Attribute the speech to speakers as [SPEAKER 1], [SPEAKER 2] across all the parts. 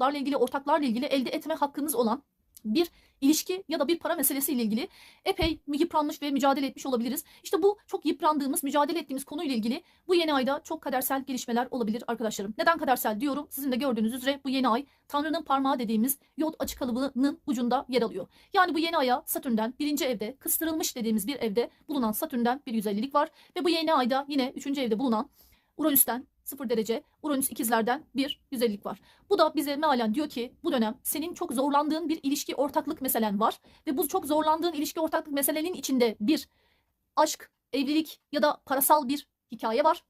[SPEAKER 1] larla ilgili, ortaklarla ilgili elde etme hakkınız olan bir ilişki ya da bir para meselesiyle ilgili epey yıpranmış ve mücadele etmiş olabiliriz. İşte bu çok yıprandığımız, mücadele ettiğimiz konuyla ilgili bu yeni ayda çok kadersel gelişmeler olabilir arkadaşlarım. Neden kadersel diyorum? Sizin de gördüğünüz üzere bu yeni ay Tanrı'nın parmağı dediğimiz yod açık kalıbının ucunda yer alıyor. Yani bu yeni aya Satürn'den birinci evde kıstırılmış dediğimiz bir evde bulunan Satürn'den bir güzellik var. Ve bu yeni ayda yine üçüncü evde bulunan Uranüs'ten 0 derece, Uranüs ikizlerden bir güzellik var. Bu da bize mealen diyor ki bu dönem senin çok zorlandığın bir ilişki ortaklık meselen var. Ve bu çok zorlandığın ilişki ortaklık meselenin içinde bir aşk, evlilik ya da parasal bir hikaye var.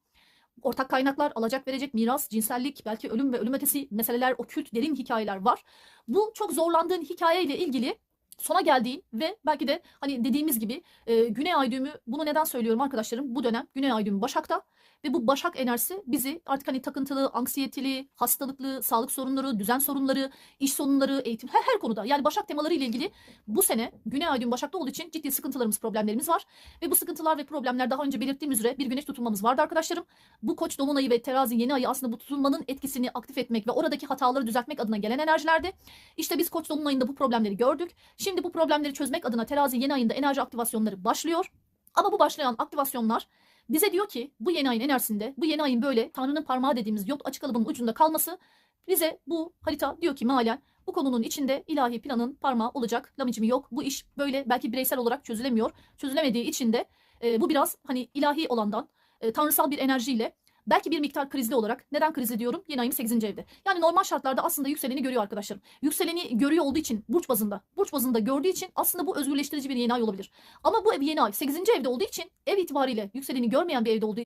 [SPEAKER 1] Ortak kaynaklar, alacak verecek, miras, cinsellik, belki ölüm ve ölüm ötesi meseleler, okült derin hikayeler var. Bu çok zorlandığın hikayeyle ilgili sona geldiğin ve belki de hani dediğimiz gibi e, Güney Ay düğümü bunu neden söylüyorum arkadaşlarım? Bu dönem Güney Ay düğümü Başak'ta ve bu Başak enerjisi bizi artık hani takıntılı, anksiyeteli, hastalıklı, sağlık sorunları, düzen sorunları, iş sorunları, eğitim her, her konuda yani Başak temaları ile ilgili bu sene Güney Ay düğümü Başak'ta olduğu için ciddi sıkıntılarımız, problemlerimiz var. Ve bu sıkıntılar ve problemler daha önce belirttiğim üzere bir güneş tutulmamız vardı arkadaşlarım. Bu Koç dolunayı ve Terazi yeni ayı aslında bu tutulmanın etkisini aktif etmek ve oradaki hataları düzeltmek adına gelen enerjilerdi. İşte biz Koç dolunayında bu problemleri gördük. Şimdi bu problemleri çözmek adına Terazi yeni ayında enerji aktivasyonları başlıyor. Ama bu başlayan aktivasyonlar bize diyor ki bu yeni ayın enerjisinde, bu yeni ayın böyle Tanrı'nın parmağı dediğimiz yot açık kalıbının ucunda kalması bize bu harita diyor ki mealen bu konunun içinde ilahi planın parmağı olacak. Lamicimi yok. Bu iş böyle belki bireysel olarak çözülemiyor. Çözülemediği için de e, bu biraz hani ilahi olandan e, tanrısal bir enerjiyle belki bir miktar krizli olarak neden krizli diyorum? Yeni ayın 8. evde. Yani normal şartlarda aslında yükseleni görüyor arkadaşlarım. Yükseleni görüyor olduğu için burç bazında, burç bazında gördüğü için aslında bu özgürleştirici bir yeni ay olabilir. Ama bu ev yeni ay 8. evde olduğu için ev itibariyle yükseleni görmeyen bir evde olduğu